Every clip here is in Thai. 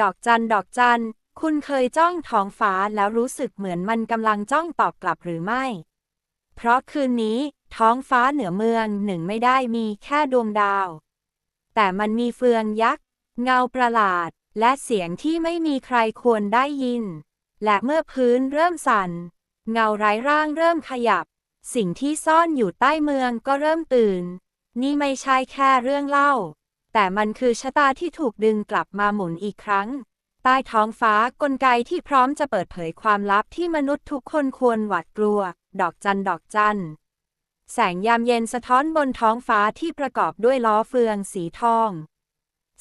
ดอกจันดอกจัน คุณเคยจ้องท้องฟ้าแล้วรู้สึกเหมือนมันกำลังจ้องตอบกลับหรือไม่ เพราะคืนนี้ท้องฟ้าเหนือเมืองหนึ่งไม่ได้มีแค่ดวงดาว แต่มันมีเฟืองยักษ์ เงาประหลาด และเสียงที่ไม่มีใครควรได้ยิน และเมื่อพื้นเริ่มสั่น เงาไร้ร่างเริ่มขยับ สิ่งที่ซ่อนอยู่ใต้เมืองก็เริ่มตื่น นี่ไม่ใช่แค่เรื่องเล่า แต่มันคือชะตาที่ถูกดึงกลับมาหมุนอีกครั้ง ใต้ท้องฟ้ากลไกที่พร้อมจะเปิดเผยความลับที่มนุษย์ทุกคนควรหวาดกลัว ดอกจันดอกจันแสงยามเย็นสะท้อนบนท้องฟ้าที่ประกอบด้วยล้อเฟืองสีทอง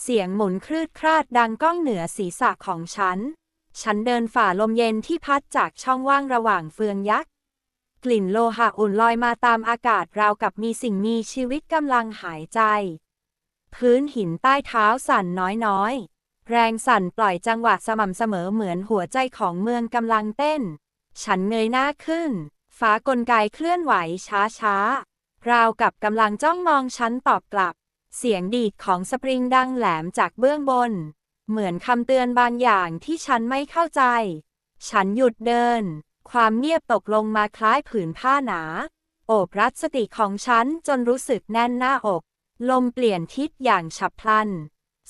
เสียงหมุนคลืดคลาดดังก้องเหนือศีรษะของฉัน ฉันเดินฝ่าลมเย็นที่พัดจากช่องว่างระหว่างเฟืองยักษ์ กลิ่นโลหะอุ่นลอยมาตามอากาศราวกับมีสิ่งมีชีวิตกำลังหายใจ พื้นหินใต้เท้าสั่นน้อยๆ แรงสั่นปล่อยจังหวะสม่ำเสมอเหมือนหัวใจของเมืองกำลังเต้น ฉันเงยหน้าขึ้น ฟ้ากลไกเคลื่อนไหวช้าๆ ราวกับกำลังจ้องมองฉันตอบกลับ เสียงดีดของสปริงดังแหลมจากเบื้องบน เหมือนคำเตือนบางอย่างที่ฉันไม่เข้าใจ ฉันหยุดเดิน ความเงียบตกลงมาคล้ายผืนผ้าหนา โอบรัดสติของฉันจนรู้สึกแน่นหน้าอก ลมเปลี่ยนทิศอย่างฉับพลัน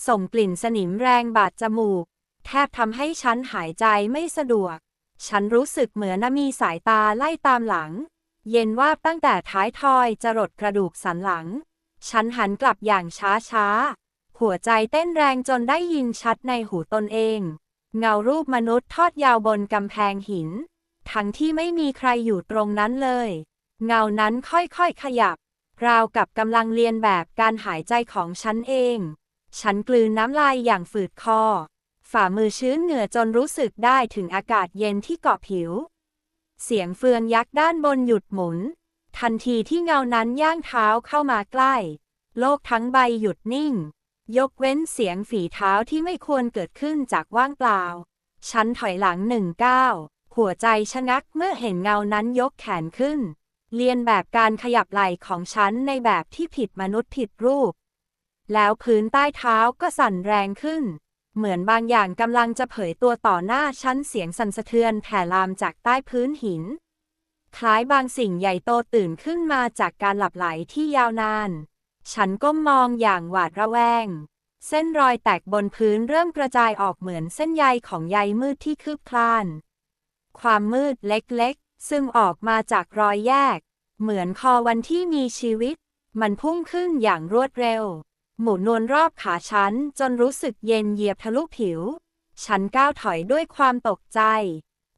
ส่งกลิ่นสนิมแรงบาดจมูก แทบทำให้ฉันหายใจไม่สะดวก ฉันรู้สึกเหมือนมีสายตาไล่ตามหลัง เย็นว่าตั้งแต่ท้ายทอยจรดกระดูกสันหลัง ฉันหันกลับอย่างช้าช้าๆหัวใจเต้นแรงจนได้ยินชัดในหูตนเอง เงารูปมนุษย์ทอดยาวบนกำแพงหิน ทั้งที่ไม่มีใครอยู่ตรงนั้นเลย เงานั้นค่อยๆขยับ ราวกับกำลังเรียนแบบการหายใจของฉันเอง ฉันกลืนน้ำลายอย่างฝืดคอ ฝ่ามือชื้นเหงื่อจนรู้สึกได้ถึงอากาศเย็นที่เกาะผิว เสียงเฟืองยักษ์ด้านบนหยุดหมุน ทันทีที่เงานั้นย่างเท้าเข้ามาใกล้ โลกทั้งใบหยุดนิ่ง ยกเว้นเสียงฝีเท้าที่ไม่ควรเกิดขึ้นจากว่างเปล่า ฉันถอยหลังหนึ่งก้าวหัวใจชะงักเมื่อเห็นเงานั้นยกแขนขึ้น เรียนแบบการขยับไหล่ของฉันในแบบที่ผิดมนุษย์ผิดรูป แล้วพื้นใต้เท้าก็สั่นแรงขึ้น เหมือนบางอย่างกำลังจะเผยตัวต่อหน้าฉันเสียงสั่นสะเทือนแผ่ลามจากใต้พื้นหิน คล้ายบางสิ่งใหญ่โตตื่นขึ้นมาจากการหลับไหลที่ยาวนาน ฉันก้มมองอย่างหวาดระแวง เส้นรอยแตกบนพื้นเริ่มกระจายออกเหมือนเส้นใยของใยมืดที่คืบคลาน ความมืดเล็ก ซึ่งออกมาจากรอยแยก เหมือนคอวันที่มีชีวิต มันพุ่งขึ้นอย่างรวดเร็ว หมุนวลรอบขาฉันจนรู้สึกเย็นเหยียบทะลุผิว ฉันก้าวถอยด้วยความตกใจ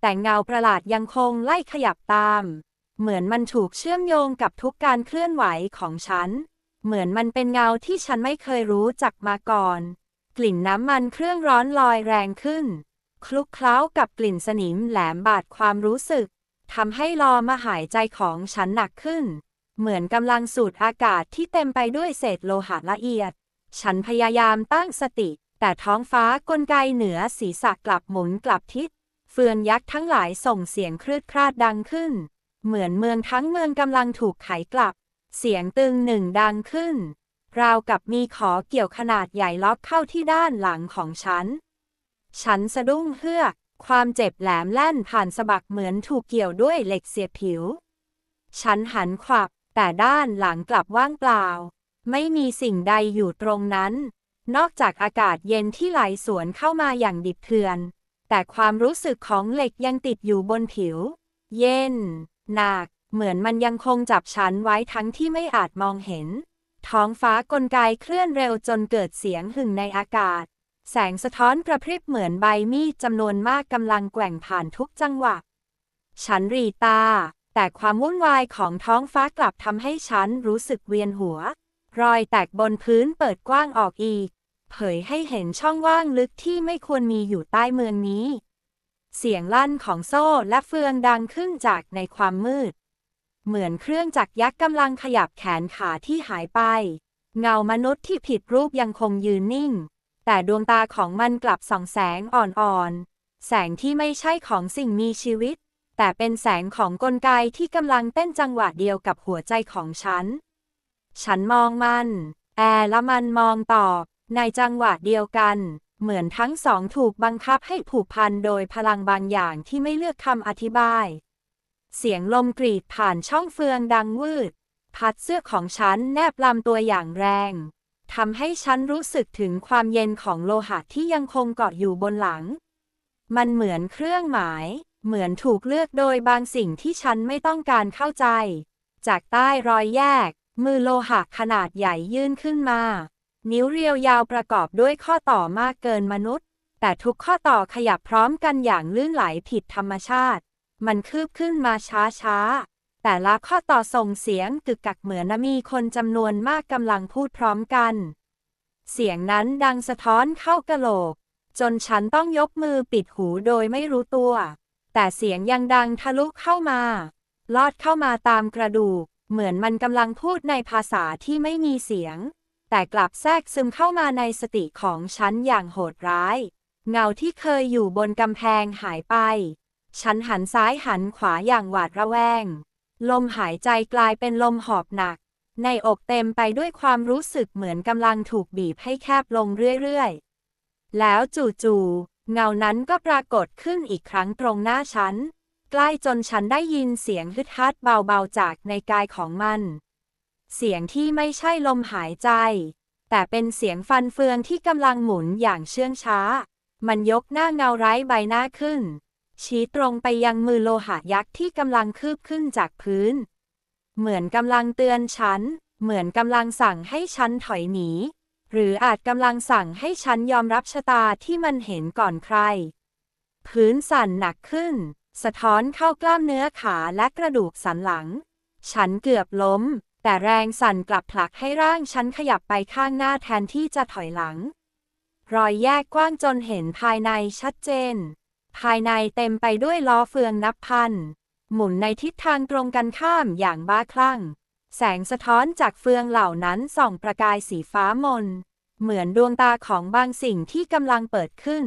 แต่เงาประหลาดยังคงไล่ขยับตาม เหมือนมันถูกเชื่อมโยงกับทุกการเคลื่อนไหวของฉัน เหมือนมันเป็นเงาที่ฉันไม่เคยรู้จักมาก่อน กลิ่นน้ำมันเครื่องร้อนลอยแรงขึ้น คลุกเคล้ากับกลิ่นสนิมแหลมบาดความรู้สึก ทำให้ลอมาหายใจของฉันหนักขึ้น เหมือนกำลังสูดอากาศที่เต็มไปด้วยเศษโลหะละเอียด ฉันพยายามตั้งสติ แต่ท้องฟ้ากลไกเหนือศีรษะกลับหมุนกลับทิศ เฟืองยักษ์ทั้งหลายส่งเสียงคลืดคลาดดังขึ้น เหมือนเมืองทั้งเมืองกำลังถูกไขกลับ เสียงตึงหนึ่งดังขึ้น ราวกับมีขอเกี่ยวขนาดใหญ่ล็อกเข้าที่ด้านหลังของฉัน ฉันสะดุ้งเฮือก ความเจ็บแหลมแล่นผ่านสะบักเหมือนถูกเกี่ยวด้วยเหล็กเสียบผิว ฉันหันขวับ แต่ด้านหลังกลับว่างเปล่า ไม่มีสิ่งใดอยู่ตรงนั้น นอกจากอากาศเย็นที่ไหลสวนเข้ามาอย่างดิบเถื่อน แต่ความรู้สึกของเหล็กยังติดอยู่บนผิว เย็น หนัก เหมือนมันยังคงจับฉันไว้ทั้งที่ไม่อาจมองเห็น ท้องฟ้ากลไกเคลื่อนเร็วจนเกิดเสียงหึ่งในอากาศ แสงสะท้อนกระพริบเหมือนใบมีดจำนวนมากกำลังแกว่งผ่านทุกจังหวะ ฉันรีตา แต่ความวุ่นวายของท้องฟ้ากลับทำให้ฉันรู้สึกเวียนหัว รอยแตกบนพื้นเปิดกว้างออกอีก เผยให้เห็นช่องว่างลึกที่ไม่ควรมีอยู่ใต้เมืองนี้ เสียงลั่นของโซ่และเฟืองดังขึ้นจากในความมืด เหมือนเครื่องจักรยักษ์กำลังขยับแขนขาที่หายไป เงามนุษย์ที่ผิดรูปยังคงยืนนิ่ง แต่ดวงตาของมันกลับส่องแสงอ่อนๆ แสงที่ไม่ใช่ของสิ่งมีชีวิต แต่เป็นแสงของกลไกที่กำลังเต้นจังหวะเดียวกับหัวใจของฉัน ฉันมองมัน แอร์และมันมองตอบ ในจังหวะเดียวกัน เหมือนทั้งสองถูกบังคับให้ผูกพันโดยพลังบางอย่างที่ไม่เลือกคำอธิบาย เสียงลมกรีดผ่านช่องเฟืองดังวืด พัดเสื้อของฉันแนบลำตัวอย่างแรง ทำให้ฉันรู้สึกถึงความเย็นของโลหะที่ยังคงเกาะอยู่บนหลัง มันเหมือนเครื่องหมาย เหมือนถูกเลือกโดยบางสิ่งที่ฉันไม่ต้องการเข้าใจ จากใต้รอยแยก มือโลหะขนาดใหญ่ยื่นขึ้นมา นิ้วเรียวยาวประกอบด้วยข้อต่อมากเกินมนุษย์ แต่ทุกข้อต่อขยับพร้อมกันอย่างลื่นไหลผิดธรรมชาติ มันคืบขึ้นมาช้าๆ แต่ละข้อต่อส่งเสียงกึกกักเหมือนมีคนจำนวนมากกำลังพูดพร้อมกัน เสียงนั้นดังสะท้อนเข้ากะโหลก จนฉันต้องยกมือปิดหูโดยไม่รู้ตัว แต่เสียงยังดังทะลุเข้ามา ลอดเข้ามาตามกระดูก เหมือนมันกำลังพูดในภาษาที่ไม่มีเสียง แต่กลับแทรกซึมเข้ามาในสติของฉันอย่างโหดร้าย เงาที่เคยอยู่บนกำแพงหายไป ฉันหันซ้ายหันขวาอย่างหวาดระแวง ลมหายใจกลายเป็นลมหอบหนัก ในอกเต็มไปด้วยความรู้สึกเหมือนกำลังถูกบีบให้แคบลงเรื่อยๆ แล้วจู่ๆ เงานั้นก็ปรากฏขึ้นอีกครั้งตรงหน้าฉัน ใกล้จนฉันได้ยินเสียงฮึดฮัดเบาๆจากในกายของมัน เสียงที่ไม่ใช่ลมหายใจ แต่เป็นเสียงฟันเฟืองที่กำลังหมุนอย่างเชื่องช้า มันยกหน้าเงาไร้ใบหน้าขึ้น ชี้ตรงไปยังมือโลหะยักษ์ที่กำลังคืบขึ้นจากพื้น เหมือนกำลังเตือนฉัน เหมือนกำลังสั่งให้ฉันถอยหนี หรืออาจกำลังสั่งให้ฉันยอมรับชะตาที่มันเห็นก่อนใคร พื้นสั่นหนักขึ้น สะท้อนเข้ากล้ามเนื้อขาและกระดูกสันหลัง ฉันเกือบล้ม แต่แรงสั่นกลับผลักให้ร่างฉันขยับไปข้างหน้าแทนที่จะถอยหลัง รอยแยกกว้างจนเห็นภายในชัดเจน ภายในเต็มไปด้วยล้อเฟืองนับพัน หมุนในทิศทางตรงกันข้ามอย่างบ้าคลั่ง แสงสะท้อนจากเฟืองเหล่านั้นส่องประกายสีฟ้ามน เหมือนดวงตาของบางสิ่งที่กำลังเปิดขึ้น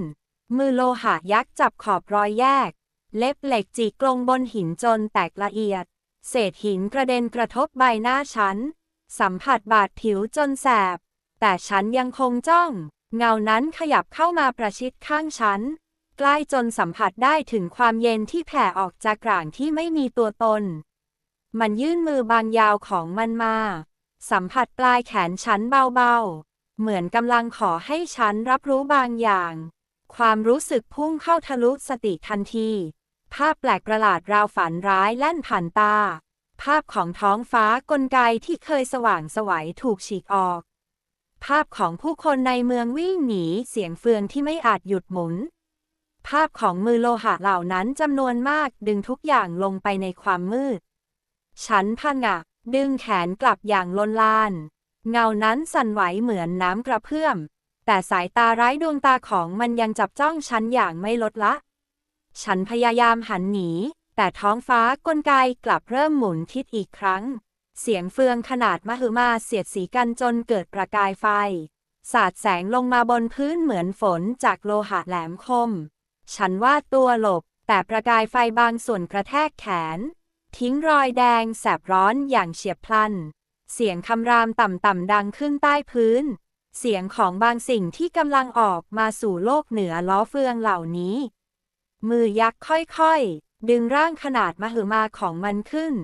มือโลหะยักษ์จับขอบรอยแยก เล็บเหล็กจีกลงบนหินจนแตกละเอียด เศษหินกระเด็นกระทบใบหน้าฉัน สัมผัสบาดผิวจนแสบ แต่ฉันยังคงจ้อง เงานั้นขยับเข้ามาประชิดข้างฉัน ใกล้จนสัมผัสได้ถึงความเย็นที่แผ่ออกจากกลางที่ไม่มีตัวตน มันยื่นมือบางยาวของมันมา สัมผัสปลายแขนฉันเบาๆ เหมือนกำลังขอให้ฉันรับรู้บางอย่าง ความรู้สึกพุ่งเข้าทะลุสติทันที ภาพแปลกประหลาดราวฝันร้ายแล่นผ่านตา ภาพของท้องฟ้ากลไกที่เคยสว่างสวัยถูกฉีกออก ภาพของผู้คนในเมืองวิ่งหนีเสียงเฟืองที่ไม่อาจหยุดหมุน ภาพของมือโลหะเหล่านั้นจำนวนมากดึงทุกอย่างลงไปในความมืด ฉันพังะดึงแขนกลับอย่างลนลาน เงานั้นสั่นไหวเหมือนน้ำกระเพื่อม แต่สายตาไร้ดวงตาของมันยังจับจ้องฉันอย่างไม่ลดละ ฉันพยายามหันหนี แต่ท้องฟ้ากลไกกลับเริ่มหมุนทิศอีกครั้ง เสียงเฟืองขนาดมหึมาเสียดสีกันจนเกิดประกายไฟ สาดแสงลงมาบนพื้นเหมือนฝนจากโลหะแหลมคม ฉันว่าตัวหลบ แต่ประกายไฟบางส่วนกระแทกแขน ทิ้งรอยแดงแสบร้อนอย่างเฉียบพลัน เสียงคำรามต่ำๆดังขึ้นใต้พื้น เสียงของบางสิ่งที่กำลังออกมาสู่โลกเหนือล้อเฟืองเหล่านี้ มือยักษ์ค่อยๆ ดึงร่างขนาดมหึมาของมันขึ้น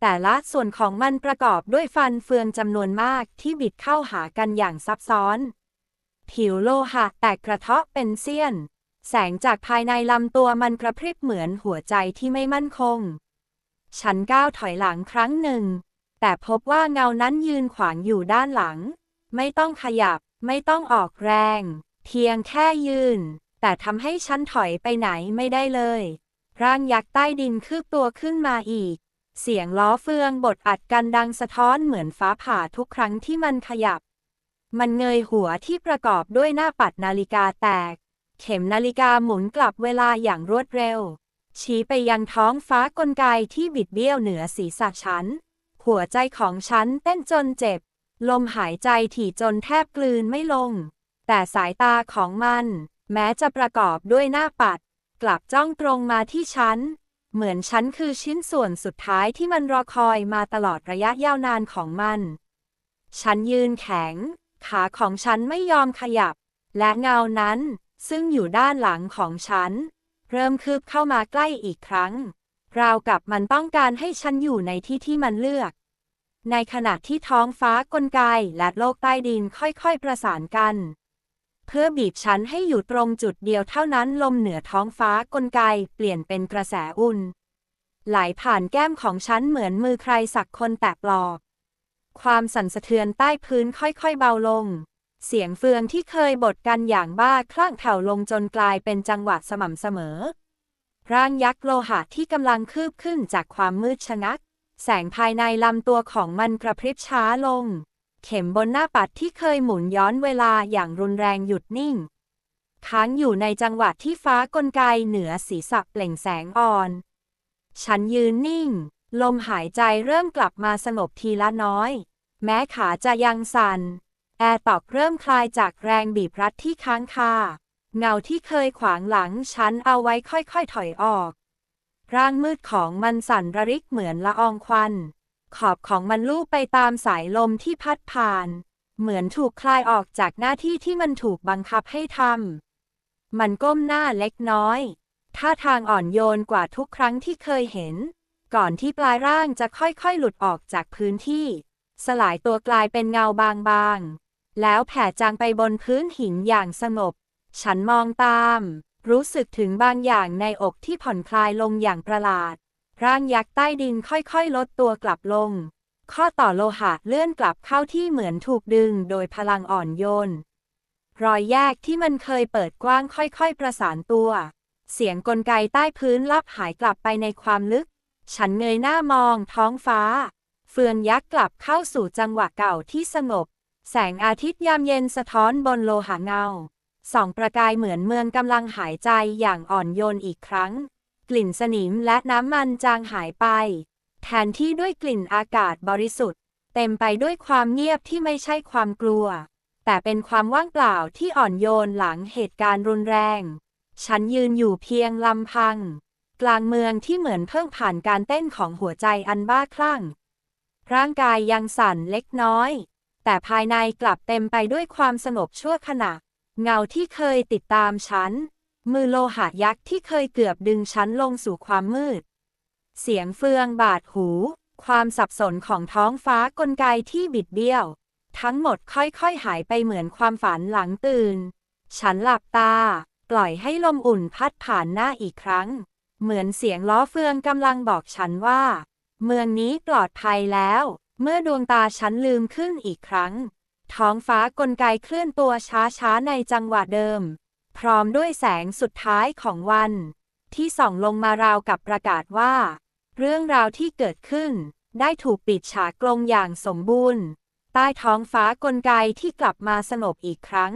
แต่ละส่วนของมันประกอบด้วยฟันเฟืองจำนวนมากที่บิดเข้าหากันอย่างซับซ้อน ผิวโลหะแตกกระเทาะเป็นเสี้ยน แสงจากภายในลำตัวมันกระพริบเหมือนหัวใจที่ไม่มั่นคง ฉันก้าวถอยหลังครั้งหนึ่ง แต่พบว่าเงานั้นยืนขวางอยู่ด้านหลัง ไม่ต้องขยับ ไม่ต้องออกแรง เพียงแค่ยืน แต่ทำให้ฉันถอยไปไหนไม่ได้เลย ร่างยักษ์ใต้ดินคืบตัวขึ้นมาอีก เสียงล้อเฟืองบดอัดกันดังสะท้อนเหมือนฟ้าผ่าทุกครั้งที่มันขยับ มันเงยหัวที่ประกอบด้วยหน้าปัดนาฬิกาแตก เข็มนาฬิกาหมุนกลับเวลาอย่างรวดเร็ว ชี้ไปยังท้องฟ้ากลไกที่บิดเบี้ยวเหนือศีรษะฉัน หัวใจของฉันเต้นจนเจ็บ ลมหายใจถี่จนแทบกลืนไม่ลง แต่สายตาของมัน แม้จะประกอบด้วยหน้าปัด กลับจ้องตรงมาที่ฉัน เหมือนฉันคือชิ้นส่วนสุดท้ายที่มันรอคอยมาตลอดระยะยาวนานของมัน ฉันยืนแข็ง ขาของฉันไม่ยอมขยับ และเงานั้น ซึ่งอยู่ด้านหลังของฉัน เริ่มคืบเข้ามาใกล้อีกครั้ง ราวกับมันต้องการให้ฉันอยู่ในที่ที่มันเลือก ในขณะที่ท้องฟ้ากลไกและโลกใต้ดินค่อยๆประสานกัน เพื่อบีบฉันให้อยู่ตรงจุดเดียวเท่านั้นลมเหนือท้องฟ้ากลไกเปลี่ยนเป็นกระแสอุ่นไหลผ่านแก้มของฉันเหมือนมือใครสักคนแตะปลอก ความสั่นสะเทือนใต้พื้นค่อยๆเบาลง เสียงเฟืองที่เคยบดกันอย่างบ้าคลั่งแผ่วลงจนกลายเป็นจังหวะสม่ำเสมอ ร่างยักษ์โลหะที่กำลังคืบขึ้นจากความมืดชะงัก แสงภายในลำตัวของมันกระพริบช้าลง เข็มบนหน้าปัดที่เคยหมุนย้อนเวลาอย่างรุนแรงหยุดนิ่ง ค้างอยู่ในจังหวะที่ฟ้ากลไกเหนือศีรษะเปล่งแสงอ่อน ฉันยืนนิ่ง ลมหายใจเริ่มกลับมาสงบทีละน้อย แม้ขาจะยังสัน่น แอร์ตอกเริ่มคลายจากแรงบีบรัดที่ค้างคา เงาที่เคยขวางหลังฉันเอาไว้ค่อยๆถอยออก ร่างมืดของมันสั่นระริกเหมือนละอองควัน ขอบของมันลูบไปตามสายลมที่พัดผ่าน เหมือนถูกคลายออกจากหน้าที่ที่มันถูกบังคับให้ทำ มันก้มหน้าเล็กน้อยท่าทางอ่อนโยนกว่าทุกครั้งที่เคยเห็น ก่อนที่ปลายร่างจะค่อยๆ หลุดออกจากพื้นที่ สลายตัวกลายเป็นเงาบางๆ แล้วแผ่จางไปบนพื้นหินอย่างสงบ ฉันมองตาม รู้สึกถึงบางอย่างในอกที่ผ่อนคลายลงอย่างประหลาด ร่างยักษ์ใต้ดินค่อยๆ ลดตัวกลับลง ข้อต่อโลหะเลื่อนกลับเข้าที่เหมือนถูกดึงโดยพลังอ่อนโยน รอยแยกที่มันเคยเปิดกว้างค่อยๆ ประสานตัว เสียงกลไกใต้พื้นลับหายกลับไปในความลึก ฉันเงยหน้ามองท้องฟ้า เฟืองยักษ์กลับเข้าสู่จังหวะเก่าที่สงบ แสงอาทิตย์ยามเย็นสะท้อนบนโลหะเงาส่องประกายเหมือนเมืองกำลังหายใจอย่างอ่อนโยนอีกครั้ง กลิ่นสนิมและน้ำมันจางหายไป แทนที่ด้วยกลิ่นอากาศบริสุทธิ์ เต็มไปด้วยความเงียบที่ไม่ใช่ความกลัว แต่เป็นความว่างเปล่าที่อ่อนโยนหลังเหตุการณ์รุนแรง ฉันยืนอยู่เพียงลำพัง กลางเมืองที่เหมือนเพิ่งผ่านการเต้นของหัวใจอันบ้าคลั่ง ร่างกายยังสั่นเล็กน้อย แต่ภายในกลับเต็มไปด้วยความสงบชั่วขณะ เงาที่เคยติดตามฉัน มือโลหะยักษ์ที่เคยเกือบดึงฉันลงสู่ความมืด เสียงเฟืองบาดหู ความสับสนของท้องฟ้ากลไกที่บิดเบี้ยว ทั้งหมดค่อยๆหายไปเหมือนความฝันหลังตื่น ฉันหลับตา ปล่อยให้ลมอุ่นพัดผ่านหน้าอีกครั้ง เหมือนเสียงล้อเฟืองกำลังบอกฉันว่า เมืองนี้ปลอดภัยแล้ว เมื่อดวงตาฉันลืมขึ้นอีกครั้ง ท้องฟ้ากลไกเคลื่อนตัวช้าๆในจังหวะเดิม พร้อมด้วยแสงสุดท้ายของวัน ที่ส่องลงมาราวกับประกาศว่า เรื่องราวที่เกิดขึ้น ได้ถูกปิดฉากลงอย่างสมบูรณ์ ใต้ท้องฟ้ากลไกที่กลับมาสงบอีกครั้ง